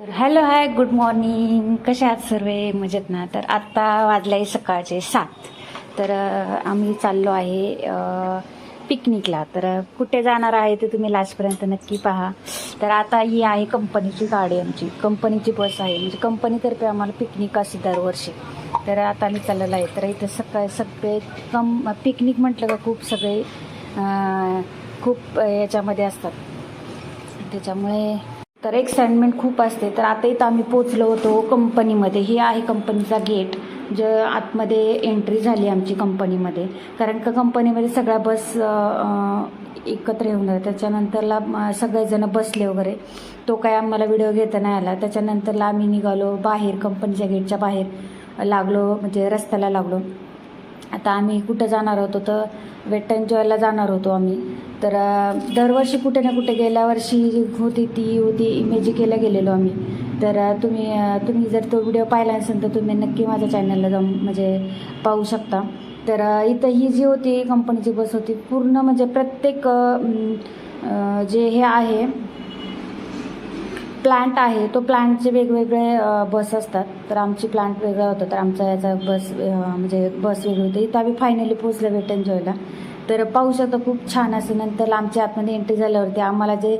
तर hello hi good morning कसे आहात सर्व? मजेत ना? तर आत्ता वाजले आहे सकाळचे सात. तर आम्ही चाललो आहे पिकनिकला तर कुठे जाणार आहे ते तुम्ही लास्टपर्यंत नक्की पहा. तर आता ही आहे कंपनीची गाडी आमची. कंपनीची बस आहे. म्हणजे कंपनीतर्फे आम्हाला पिकनिक असते दरवर्षी. तर आता आम्ही चाललेलो आहे. तर इथं सकाळ सगळे कम पिकनिक म्हटलं का खूप सगळे खूप याच्यामध्ये असतात. त्याच्यामुळे तर एक्साइटमेंट खूप असते. तर आता इथं आम्ही पोचलो होतो कंपनीमध्ये ही आहे कंपनीचा गेट जे आतमध्ये एंट्री झाली आमची कंपनीमध्ये कारण का कंपनीमध्ये सगळ्या बस एकत्र येऊन त्याच्यानंतरला सगळेजण बसले वगैरे. तो काय आम्हाला व्हिडिओ घेता नाही आला. त्याच्यानंतरला आम्ही निघालो बाहेर कंपनीच्या गेटच्या बाहेर. लागलो म्हणजे रस्त्याला लागलो. आता आम्ही कुठं जाणार होतो? तर वेट एन्जॉयला जाणार होतो आम्ही. तर दरवर्षी कुठे ना कुठे गेल्या वर्षी जी होती ती होती इमेजिकेला गेलेलो आम्ही. तर तुम्ही तुम्ही जर तो व्हिडिओ पाहिला असेल तर तुम्ही नक्की माझ्या चॅनलला जाऊन म्हणजे पाहू शकता. तर इथं ही जी होती कंपनीची बस होती पूर्ण म्हणजे प्रत्येक जे हे आहे प्लांट आहे तो प्लांटचे वेगवेगळे बस असतात. तर आमची प्लांट वेगळा होता तर आमचा याचा बस म्हणजे बस वेगळी होती. इथं आम्ही फायनली पोचलं वेट एन्जॉयला तर पाहू शकता खूप छान असं नंतर आमच्या आतमध्ये एंट्री झाल्यावरती आम्हाला जे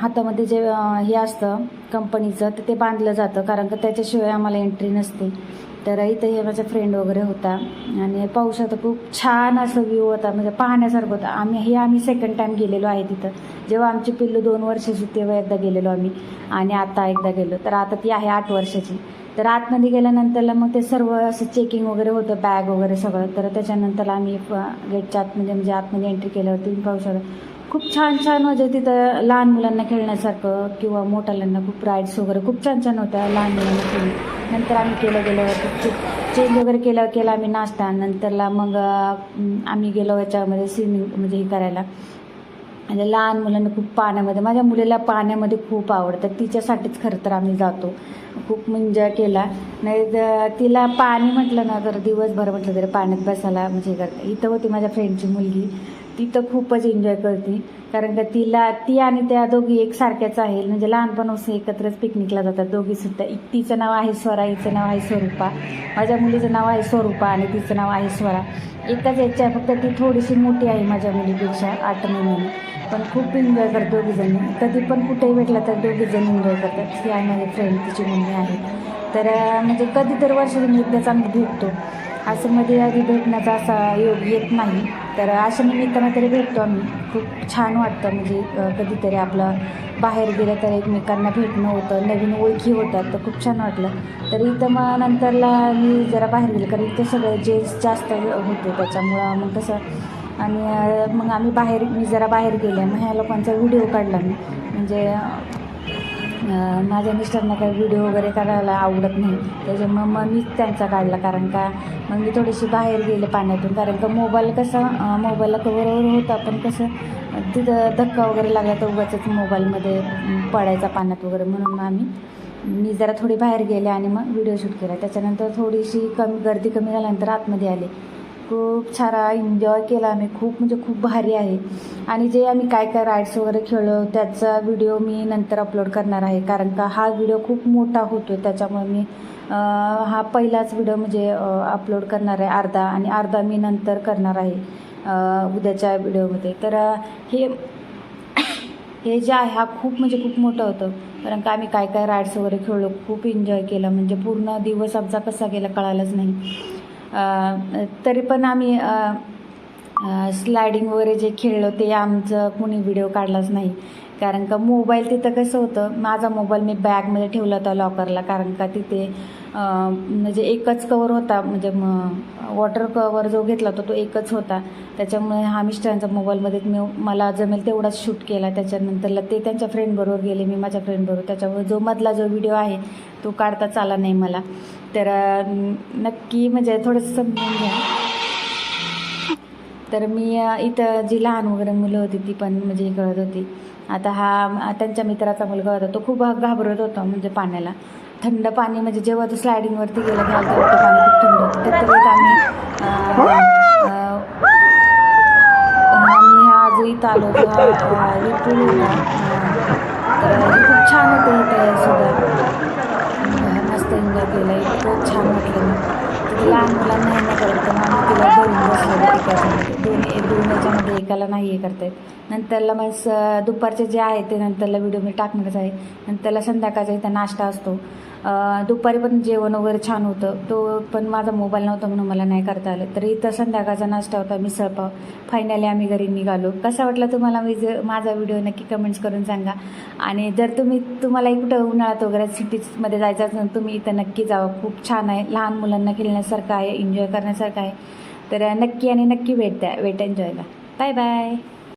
हातामध्ये जे हे असतं कंपनीचं तर ते बांधलं जातं. कारण का त्याच्याशिवाय आम्हाला एंट्री नसते. तर इथं हे माझा फ्रेंड वगैरे होता. आणि पाहू शकता खूप छान असं व्ह्यू होता. म्हणजे पाहण्यासारखं होतं. आम्ही हे आम्ही सेकंड टाईम गेलेलो आहे तिथं. जेव्हा आमची पिल्लू दोन वर्षाची तेव्हा एकदा गेलेलो आम्ही. आणि आता एकदा गेलो. तर आता ती आहे आठ वर्षाची. तर आतमध्ये गेल्यानंतरला मग ते सर्व असं चेकिंग वगैरे होतं बॅग वगैरे सगळं. तर त्याच्यानंतर आम्ही गेटच्या आतमध्ये म्हणजे आतमध्ये एंट्री केल्यावरती तुम्ही पाहू शकता. खूप छान छान म्हणजे तिथं लहान मुलांना खेळण्यासारखं किंवा मोठ्याल्यांना खूप राईड्स वगैरे खूप छान छान होत्या लहान मुलांना खेळून. नंतर आम्ही केलं गेल्यावरती चेंज वगैरे केलं केला आम्ही नाश्ता. नंतरला मग आम्ही गेलो याच्यामध्ये स्विमिंग म्हणजे हे करायला. म्हणजे लहान मुलांना खूप पाण्यामध्ये माझ्या मुलीला पाण्यामध्ये खूप आवडतं. तिच्यासाठीच खरं तर आम्ही जातो. खूप एन्जॉय केला. नाही तिला पाणी म्हटलं ना तर दिवसभर म्हटलं तरी पाण्यात बसायला म्हणजे करते. इथं होती माझ्या फ्रेंडची मुलगी. ती तर खूपच एन्जॉय करते. कारण का तिला ती आणि त्या दोघी एकसारख्याच आहे म्हणजे लहानपणापासून एकत्रच पिकनिकला जातात. दोघी सुद्धा तिचं नाव आहे स्वरा हिचं नाव आहे स्वरूपा. माझ्या मुलीचं नाव आहे स्वरूपा आणि तिचं नाव आहे स्वरा. एकच याच्या फक्त ती थोडीशी मोठी आहे माझ्या मुलीपेक्षा आठ महिन्याने. पण खूप एन्जॉय करतो दोघीजणी कधी पण कुठेही भेटला तर दोघीजण एन्जॉय करतात. ही आहे माझी फ्रेंड तिची मम्मी आहे. तर म्हणजे कधी तर वर्षातून एकदाच आम्ही भेटतो. असं मध्ये आधी भेटण्याचा असा योग येत नाही. तर अशा निमित्तानं तरी भेटतो आम्ही. खूप छान वाटतं म्हणजे कधीतरी आपलं बाहेर गेलं तर एकमेकांना भेटणं होतं नवीन ओळखी होतात तर खूप छान वाटलं. तर इथं मग नंतरला मी जरा बाहेर गेले कारण इथं सगळं जेंट्स जास्त होते त्याच्यामुळं मग कसं आणि मग आम्ही बाहेर मी जरा बाहेर गेले. मग ह्या लोकांचा व्हिडिओ काढला मी. म्हणजे माझ्या मिस्टरना काही व्हिडिओ वगैरे करायला आवडत नाही. त्याच्यामुळं मग मीच त्यांचा काढला. कारण का मग मी थोडीशी बाहेर गेले पाण्यातून. कारण का मोबाईल कसा मोबाईलला कवर होता. पण कसं तिथं धक्का वगैरे लागला तर उगाच मोबाईलमध्ये पडायचा पाण्यात वगैरे. म्हणून मग आम्ही मी जरा थोडी बाहेर गेले आणि मग व्हिडिओ शूट केला. त्याच्यानंतर थोडीशी कमी गर्दी कमी झाल्यानंतर आतमध्ये आले. खूप सारा एन्जॉय केला आम्ही. खूप म्हणजे खूप भारी आहे. आणि जे आम्ही काय काय राईड्स वगैरे खेळलो त्याचा व्हिडिओ मी नंतर अपलोड करणार आहे. कारण का हा व्हिडिओ खूप मोठा होतो त्याच्यामुळे मी हा पहिलाच व्हिडिओ म्हणजे अपलोड करणार आहे अर्धा. आणि अर्धा मी नंतर करणार आहे उद्याच्या व्हिडिओमध्ये तर हे हे जे आहे हा खूप म्हणजे खूप मोठं होतं. कारण का आम्ही काय काय राईड्स वगैरे खेळलो खूप एन्जॉय केला. म्हणजे पूर्ण दिवस आमचा कसा गेला कळालंच नाही. तरी पण आम्ही स्लायडिंग वगैरे जे खेळलो ते आमचं कुणी व्हिडिओ काढलाच नाही. कारण का मोबाईल तिथं कसं होतं माझा मोबाईल मी बॅगमध्ये ठेवला होता लॉकरला कारण का तिथे म्हणजे एकच कवर होता म्हणजे मग वॉटर कवर जो घेतला होता तो एकच होता. त्याच्यामुळे हा मिस्टरांचा मोबाईलमध्ये मी मला जमेल तेवढाच शूट केला. त्याच्यानंतरला ते त्यांच्या फ्रेंडबरोबर गेले मी माझ्या फ्रेंडबरोबर त्याच्यामुळे जो मधला जो व्हिडिओ आहे तो काढताच आला नाही मला. तर नक्की म्हणजे थोडंसं समजून घ्या. तर मी इथं जी लहान वगैरे मुलं होती ती पण म्हणजे कळत होती. आता हा त्यांच्या मित्राचा मुलगा होता तो खूप घाबरत होता म्हणजे पाण्याला. थंड पाणी म्हणजे जेव्हा तो स्लायडिंगवरती गेला घाल तेव्हा ते पाणी खूप थंड होतं. तर आम्ही आम्ही हा जो इथं आलो होतो हा होती तर लहान मुलांना हे न करत तर मग तिला धरून बसलेलो एका दोन्ही दोन याच्यामध्ये एकाला नाही हे करता येत. नंतरला मग स दुपारचे जे आहे ते नंतरला व्हिडिओ मी टाकणारच आहे. नंतरला संध्याकाळचा इथं नाश्ता असतो. दुपारी पण जेवण वगैरे छान होतं. तो पण माझा मोबाईल नव्हता म्हणून मला नाही करता आलं. तर इथं संध्याकाळचा नाश्ता होता मिसळपाव फायनली आम्ही घरी निघालो. कसा वाटला तुम्हाला मी माझा व्हिडिओ नक्की कमेंट्स करून सांगा. आणि जर तुम्ही तुम्हाला कुठं उन्हाळ्यात वगैरे सिटीजमध्ये जायचं असेल तर तुम्ही इथं नक्की जावं. खूप छान आहे. लहान मुलांना खेळण्यासारखं आहे एन्जॉय करण्यासारखं आहे. तर नक्की आणि नक्की भेट द्या. Weight एन्जॉयला bye bye